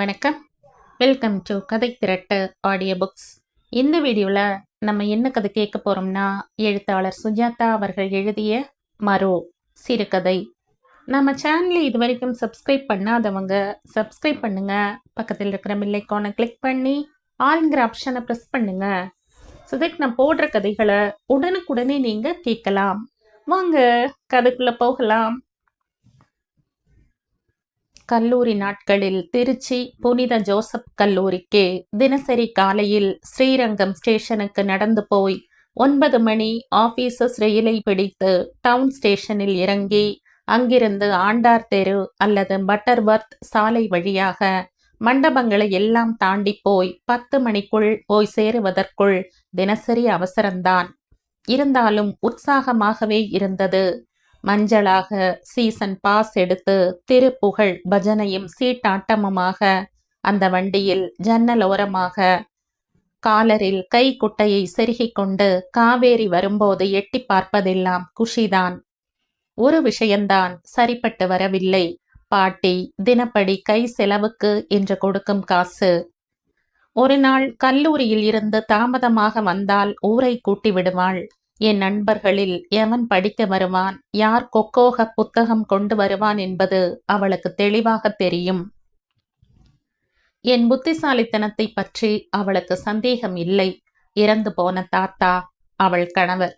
வணக்கம். Welcome to கதை திரட்டு audio books இந்த வீடியோவில் நம்ம என்ன கதை கேட்க போகிறோம்னா எழுத்தாளர் சுஜாதா அவர்கள் எழுதிய மரோ சிறுகதை. நம்ம சேனலை இது வரைக்கும் சப்ஸ்கிரைப் பண்ணாதவங்க சப்ஸ்கிரைப் பண்ணுங்க. பக்கத்தில் இருக்கிற மில்லைக்கானை கிளிக் பண்ணி ஆளுங்கிற ஆப்ஷனை ப்ரெஸ் பண்ணுங்க. ஸோ தட் நான் போடுற கதைகளை உடனுக்குடனே நீங்கள் கேட்கலாம். வாங்க கதைக்குள்ளே போகலாம். கல்லூரி நாட்களில் திருச்சி புனித ஜோசப் கல்லூரிக்கு தினசரி காலையில் ஸ்ரீரங்கம் ஸ்டேஷனுக்கு நடந்து போய் ஒன்பது மணி ஆபீசஸ் ரயிலை பிடித்து டவுன் ஸ்டேஷனில் இறங்கி அங்கிருந்து ஆண்டார் தெரு அல்லது பட்டர்வர்த் சாலை வழியாக மண்டபங்களை எல்லாம் தாண்டி போய் பத்து மணிக்குள் போய் சேருவதற்குள் தினசரி அவசரம்தான். இருந்தாலும் உற்சாகமாகவே இருந்தது. மஞ்சளாக சீசன் பாஸ் எடுத்து திருப்புகழ் பஜனையும் சீட்டாட்டமுமாக அந்த வண்டியில் ஜன்னல் ஓரமாக காலரில் கை குட்டையை செருகிக் கொண்டு காவேரி வரும்போது எட்டி பார்ப்பதெல்லாம் குஷிதான். ஒரு விஷயம்தான் சரிப்பட்டு வரவில்லை. பாட்டி தினப்படி கை செலவுக்கு என்று கொடுக்கும் காசு. ஒரு நாள் கல்லூரியில் இருந்து தாமதமாக வந்தால் ஊரை கூட்டி விடுவாள். என் நண்பர்களில் எவன் படிக்க வருவான்? யார் கொக்கோக புத்தகம் கொண்டு வருவான் என்பது அவளுக்கு தெளிவாக தெரியும். என் புத்திசாலித்தனத்தை பற்றி அவளுக்கு சந்தேகம் இல்லை. இறந்து போன தாத்தா அவள் கணவர்.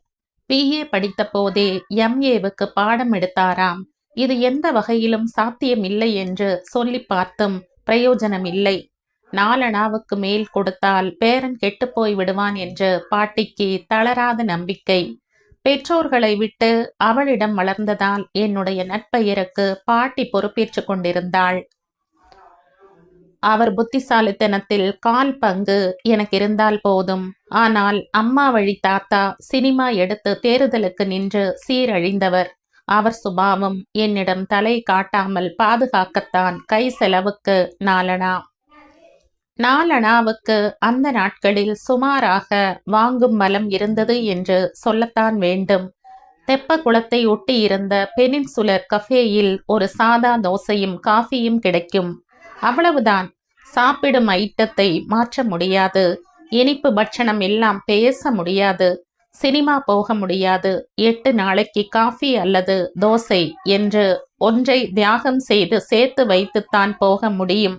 பிஏ படித்த போதே எம்ஏவுக்கு பாடம் எடுத்தாராம். இது எந்த வகையிலும் சாத்தியம் இல்லை என்று சொல்லி பார்த்தும் பிரயோஜனம் இல்லை நாலனாவுக்கு மேல் கொடுத்தால் பேரன் கெட்டுப்போய் விடுவான் என்று பாட்டிக்கு தளராத நம்பிக்கை. பெற்றோர்களை விட்டு அவளிடம் வளர்ந்ததால் என்னுடைய நட்பெயருக்கு பாட்டி பொறுப்பேற்றுக் கொண்டிருந்தாள். அவர் புத்திசாலித்தனத்தில் கால் பங்கு எனக்கு இருந்தால் போதும். ஆனால் அம்மா வழி தாத்தா சினிமா எடுத்து தேர்தலுக்கு நின்று சீரழிந்தவர். அவர் சுபாவம் என்னிடம் தலை காட்டாமல் பாதுகாக்கத்தான் கை செலவுக்கு நாலனா நாலனாவுக்கு அந்த நாட்களில் சுமாராக வாங்கும் பலம் இருந்தது என்று சொல்லத்தான் வேண்டும். தெப்ப குளத்தை ஒட்டி இருந்த பெனின்சுலர் கஃபேயில் ஒரு சாதா தோசையும் காஃபியும் கிடைக்கும். அவ்வளவுதான். சாப்பிடும் ஐட்டத்தை மாற்ற முடியாது. இனிப்பு பட்சணம் எல்லாம் பேச முடியாது. சினிமா போக முடியாது. எட்டு நாளைக்கு காஃபி அல்லது தோசை என்று ஒன்றை தியாகம் செய்து சேர்த்து வைத்துத்தான் போக முடியும்.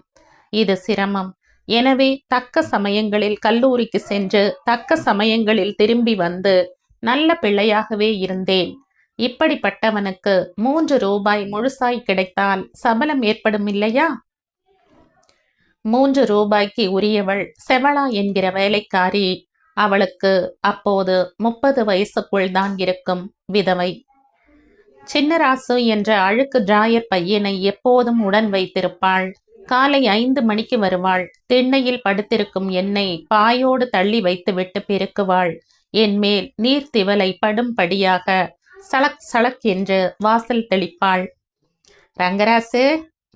இது சிரமம். எனவே தக்க சமயங்களில் கல்லூரிக்கு சென்று தக்க சமயங்களில் திரும்பி வந்து நல்ல பிள்ளையாகவே இருந்தேன். இப்படிப்பட்டவனுக்கு மூன்று ரூபாய் முழுசாய் கிடைத்தால் சபலம் ஏற்படும் இல்லையா? மூன்று ரூபாய்க்கு உரியவள் செவளா என்கிற வேலைக்காரி. அவளுக்கு அப்போது முப்பது வயசுக்குள் தான் இருக்கும் விதவை. சின்னராசு என்ற அழுக்கு டிராயர் பையனை எப்போதும் உடன் வைத்திருப்பாள். காலை ஐந்து மணிக்கு வருவாள். திண்ணையில் படுத்திருக்கும் என்னை பாயோடு தள்ளி வைத்துவிட்டு பெருக்குவாள். என் மேல் நீர்த்திவலை படும்படியாக சளக் சளக் என்று வாசல் தெளிப்பாள். ரங்கராசு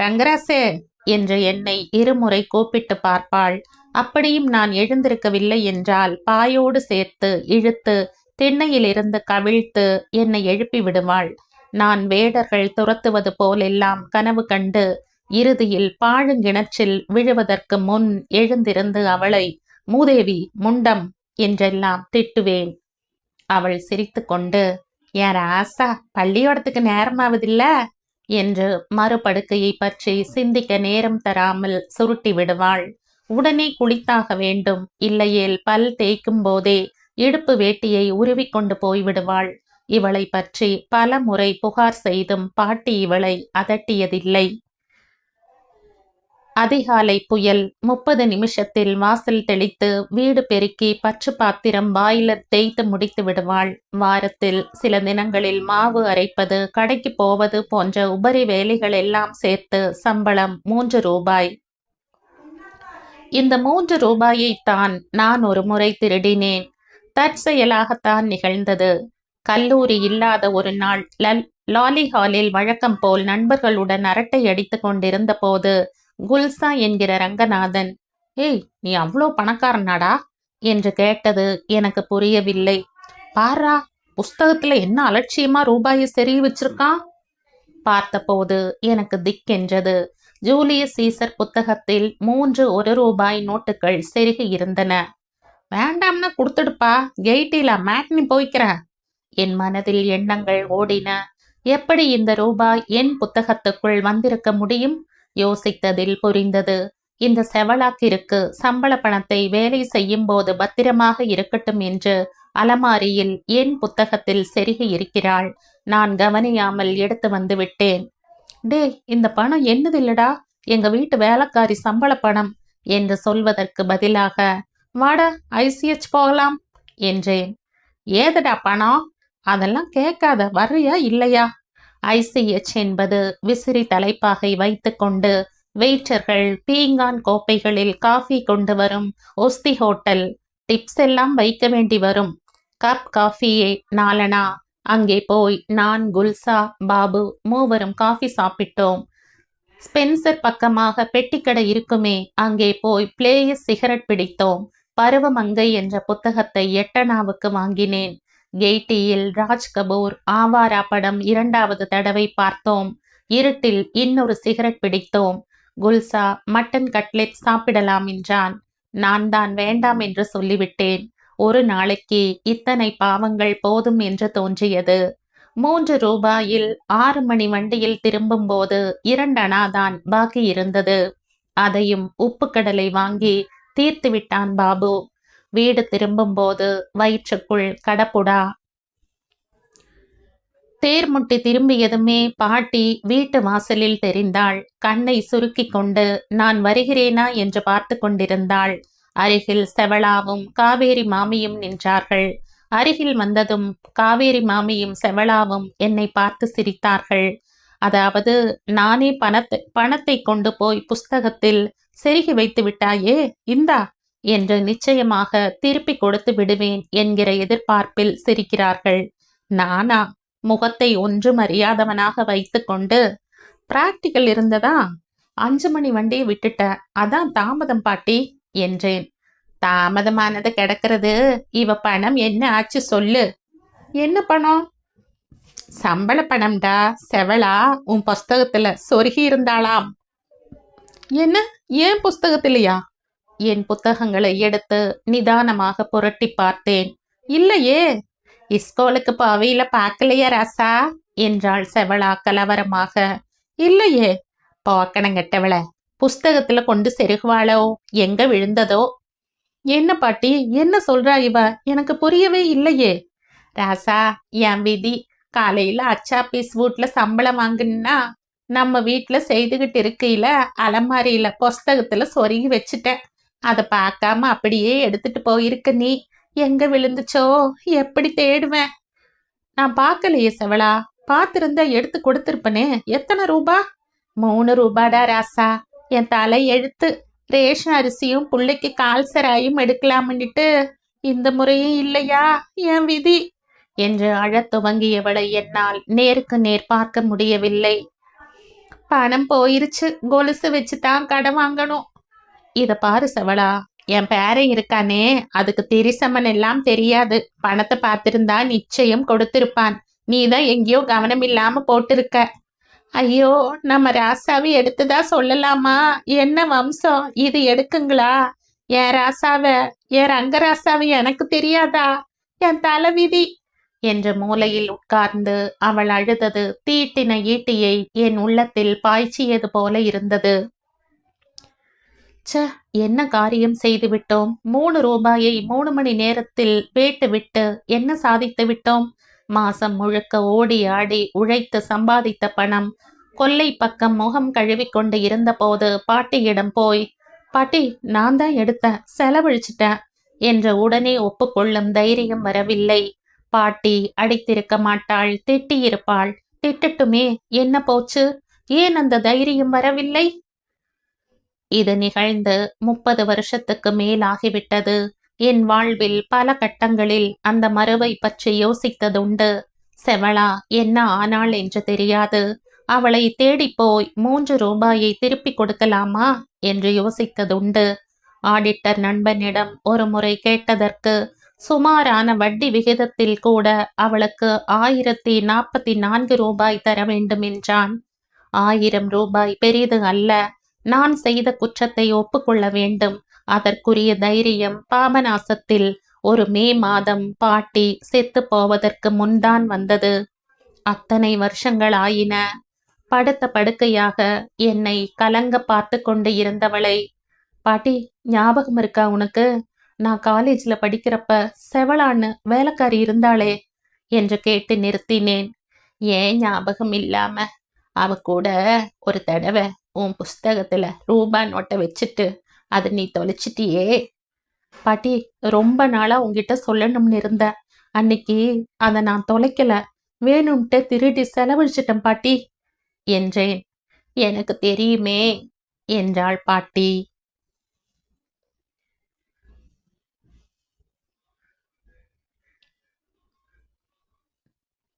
ரங்கராசு என்று என்னை இருமுறை கூப்பிட்டு பார்ப்பாள். அப்படியும் நான் எழுந்திருக்கவில்லை என்றால் பாயோடு சேர்த்து இழுத்து திண்ணையிலிருந்து கவிழ்த்து என்னை எழுப்பி விடுவாள். நான் வேடர்கள் துரத்துவது போலெல்லாம் கனவு கண்டு இறுதியில் பாழுங்கிணற்றில் விழுவதற்கு முன் எழுந்திருந்து அவளை மூதேவி முண்டம் என்றெல்லாம் திட்டுவேன். அவள் சிரித்துக்கொண்டு யார் ஆசா பள்ளியோடத்துக்கு நேரமாவதில்ல? என்று மறுபடுக்கையை பற்றி சிந்திக்க நேரம் தராமல் சுருட்டி விடுவாள். உடனே குளித்தாக வேண்டும். இல்லையேல் பல் தேய்க்கும் போதே இடுப்பு வேட்டியை உருவிக்கொண்டு போய்விடுவாள். இவளை பற்றி பல முறை புகார் செய்தும் பாட்டி இவளை அதட்டியதில்லை. அதிகாலை புயல் முப்பது நிமிஷத்தில் வாசல் தெளித்து வீடு பெருக்கி பற்று பாத்திரம் பாய்லர் தேய்த்து முடித்து விடுவாள். வாரத்தில் சில தினங்களில் மாவு அரைப்பது கடைக்கு போவது போன்ற உபரி வேலைகள் எல்லாம் சேர்த்து சம்பளம் மூன்று ரூபாய். இந்த மூன்று ரூபாயை தான் நான் ஒரு முறை திருடினேன். தற்செயலாகத்தான் நிகழ்ந்தது. கல்லூரி இல்லாத ஒரு நாள் லல் லாலி ஹாலில் வழக்கம் போல் நண்பர்களுடன் அரட்டை அடித்து கொண்டிருந்த போது குல்சா என்கிற ரங்கநாதன். ஏய் நீ அவ்வளோ பணக்காரனாடா? என்று கேட்டது எனக்கு புரியவில்லை. பாரா புஸ்தகத்துல என்ன அலட்சியமா ரூபாயை செருகி வச்சிருக்கான் பார்த்தபோது எனக்கு திக்கென்றது. ஜூலியஸ் சீசர் புத்தகத்தில் மூன்று ஒரு ரூபாய் நோட்டுகள் செருகி இருந்தன. வேண்டாம்னா கொடுத்துடுப்பா கெய்டில மேட்னி போய்க்கிறேன் என் மனதில் எண்ணங்கள் ஓடின. எப்படி இந்த ரூபாய் என் புத்தகத்துக்குள் வந்திருக்க முடியும்? யோசித்ததில் புரிந்தது. இந்த செவலாக்கிற்கு சம்பள பணத்தை வேலை செய்யும் போது பத்திரமாக இருக்கட்டும் என்று அலமாரியில் என் புத்தகத்தில் செருகி இருக்கிறாள் நான் கவனியாமல் எடுத்து வந்து விட்டேன். டே இந்த பணம் என்னதில்லடா? எங்க வீட்டு வேலைக்காரி சம்பள பணம் என்று சொல்வதற்கு பதிலாக வாடா ஐசிஎச் போகலாம் என்றேன். ஏதடா பணம்? அதெல்லாம் கேட்காத வர்றியா இல்லையா? ஐசிஎச் என்பது விசிறி தலைப்பாகை வைத்துக்கொண்டு வெயிட்டர்கள் பீங்கான் கோப்பைகளில் காஃபி கொண்டு வரும் ஒஸ்தி ஹோட்டல் டிப்ஸ் எல்லாம் வைக்க வேண்டி வரும். கப் காஃபியே நாலனா அங்கே போய் நான் குல்சா பாபு மூவரும் காஃபி சாப்பிட்டோம். ஸ்பென்சர் பக்கமாக பெட்டிக்கடை இருக்குமே அங்கே போய் பிளேயர் சிகரெட் பிடித்தோம். பருவமங்கை என்ற புத்தகத்தை எட்டனாவுக்கு வாங்கினேன். கெய்டியில் ராஜ் கபூர் ஆவாரா படம் இரண்டாவது தடவை பார்த்தோம். இருட்டில் இன்னொரு சிகரெட் பிடித்தோம். குல்சா மட்டன் கட்லெட் சாப்பிடலாம் என்றான். நான் தான் வேண்டாம் என்று சொல்லிவிட்டேன். ஒரு நாளைக்கு இத்தனை பாவங்கள் போதும் என்று தோன்றியது. மூன்று ரூபாயில் ஆறு மணி வண்டியில் திரும்பும்போது இரண்டனாதான் பாக்கி இருந்தது. அதையும் உப்பு கடலை வாங்கி தீர்த்து விட்டான் பாபு. வீடு திரும்பும்போது வயிற்றுக்குள் கடப்புடா. தேர்முட்டி திரும்பியதுமே பாட்டி வீட்டு வாசலில் தெரிந்தாள். கண்ணை சுருக்கி கொண்டு நான் வருகிறேனா? என்று பார்த்து கொண்டிருந்தாள். அருகில் செவளாவும் காவேரி மாமியும் நின்றார்கள். அருகில் வந்ததும் காவேரி மாமியும் செவளாவும் என்னை பார்த்து சிரித்தார்கள். அதாவது நானே பணத்தை பணத்தை கொண்டு போய் புஸ்தகத்தில் செருகி வைத்து விட்டாயே? இந்தா என்று நிச்சயமாக திருப்பி கொடுத்து விடுவேன் என்கிற எதிர்பார்ப்பில் சிரிக்கிறார்கள். நானா முகத்தை ஒன்றும் அறியாதவனாக வைத்துக்கொண்டு பிராக்டிக்கல் இருந்ததா? அஞ்சு மணி வண்டியை விட்டுட்ட அதான் தாமதம் பாட்டி என்றேன். தாமதமானது கிடக்கிறது இவ பணம் என்ன ஆச்சு சொல்லு. என்ன பணம்? சம்பள பணம்டா செவளா உன் புஸ்தகத்துல சொருகி இருந்தாளாம். என்ன? ஏன் புஸ்தகத்திலையா? என் புத்தகங்களை எடுத்து நிதானமாக புரட்டி பார்த்தேன். இல்லையே இஸ்கோலுக்கு பாவையில பார்க்கலையா ராசா என்றாள் செவளா கலவரமாக. இல்லையே போக்கணங்கட்டவள புஸ்தகத்துல கொண்டு செருகுவாளோ எங்க விழுந்ததோ? என்ன பாட்டி என்ன சொல்றா இவ? எனக்கு புரியவே இல்லையே. ராசா என் விதி காலையில அச்சா பீஸ் வீட்ல சம்பளம் வாங்கினா நம்ம வீட்டுல செய்துகிட்டு இருக்கையில அலமாரியில புஸ்தகத்துல சொருகி வச்சுட்டேன். அதை பார்க்காம அப்படியே எடுத்துட்டு போயிருக்க நீ. எங்க விழுந்துச்சோ? எப்படி தேடுவேன்? நான் பார்க்கலையே செவளா. பார்த்திருந்தா எடுத்து கொடுத்துருப்பனே. எத்தனை ரூபா? மூணு ரூபாடா ராசா. என் தலை எழுத்து. ரேஷன் அரிசியும் பிள்ளைக்கு கால்சராயும் எடுக்கலாம்னுட்டு. இந்த முறையும் இல்லையா? என் விதி. என்று அழத் துவங்கியவளை என்னால் நேருக்கு நேர் பார்க்க முடியவில்லை. பணம் போயிருச்சு. கொலுசு வச்சு தான் கடன் வாங்கணும். இத பாரு செவளா என் பேரன் இருக்கானே அதுக்கு திரிசமன் எல்லாம் தெரியாது. பணத்தை பார்த்திருந்தா நிச்சயம் கொடுத்திருப்பான். நீ தான் எங்கேயோ கவனம் இல்லாம போட்டிருக்க. ஐயோ நம்ம ராசாவை எடுத்துதா சொல்லலாமா? என்ன வம்சம்? இது எடுக்குங்களா? என் ராசாவ என் ரங்கராசாவை எனக்கு தெரியாதா? என் தலைவிதி! என்ற மூலையில் உட்கார்ந்து அவள் அழுதது. தீட்டின ஈட்டியை என் உள்ளத்தில் பாய்ச்சியது போல இருந்தது. ச்ச என்ன காரியம் செய்து விட்டோம்? மூணு ரூபாயை மூணு மணி நேரத்தில் வேட்டு விட்டு என்ன சாதித்து விட்டோம்? மாசம் முழுக்க ஓடி ஆடி உழைத்து சம்பாதித்த பணம். கொல்லை பக்கம் முகம் கழுவிக்கொண்டு இருந்தபோது பாட்டியிடம் போய் பாட்டி நான் தான் எடுத்தேன் செலவழிச்சிட்டேன் என்ற உடனே ஒப்புக்கொள்ளும் தைரியம் வரவில்லை. பாட்டி அடித்திருக்க மாட்டாள் திட்டியிருப்பாள். திட்டட்டுமே என்ன போச்சு? ஏன் அந்த தைரியம் வரவில்லை? இது நிகழ்ந்து முப்பது வருஷத்துக்கு மேலாகிவிட்டது. என் வாழ்வில் பல கட்டங்களில் அந்த மறுவை பற்றி யோசித்ததுண்டு. செவளா என்ன ஆனாள் என்று தெரியாது. அவளை தேடிப்போய் மூன்று ரூபாயை திருப்பி கொடுக்கலாமா? என்று யோசித்ததுண்டு. ஆடிட்டர் நண்பனிடம் ஒரு முறை கேட்டதற்கு சுமாரான வட்டி விகிதத்தில் கூட அவளுக்கு ஆயிரத்தி நாற்பத்தி நான்கு ரூபாய் தர வேண்டும் என்றான் ஆயிரம் ரூபாய் பெரிது அல்ல. நான் செய்த குற்றத்தை ஒப்புக்கொள்ள வேண்டும். அதற்குரிய தைரியம் பாபநாசத்தில் ஒரு மே மாதம் பாட்டி செத்து போவதற்கு முன்தான் வந்தது. அத்தனை வருஷங்கள் ஆயின படுத்த படுக்கையாக என்னை கலங்க பார்த்து கொண்டு இருந்தவளை. பாட்டி ஞாபகம் இருக்கா உனக்கு? நான் காலேஜ்ல படிக்கிறப்ப செவளான்னு வேலைக்காரி இருந்தாளே என்று கேட்டு நிறுத்தினேன். ஏன் ஞாபகம் இல்லாம? அவ கூட ஒரு தடவை உன் புஸ்தகத்தில் ரூபா நோட்டை வச்சுட்டு அதை நீ தொலைச்சிட்டியே? பாட்டி ரொம்ப நாளா உங்ககிட்ட சொல்லணும்னு இருந்தேன் அன்னைக்கு அதை நான் தொலைக்கல. வேணும்ட்டு திருடி செலவழிச்சிட்டேன் பாட்டி. என்றேன். எனக்கு தெரியுமே என்றாள் பாட்டி.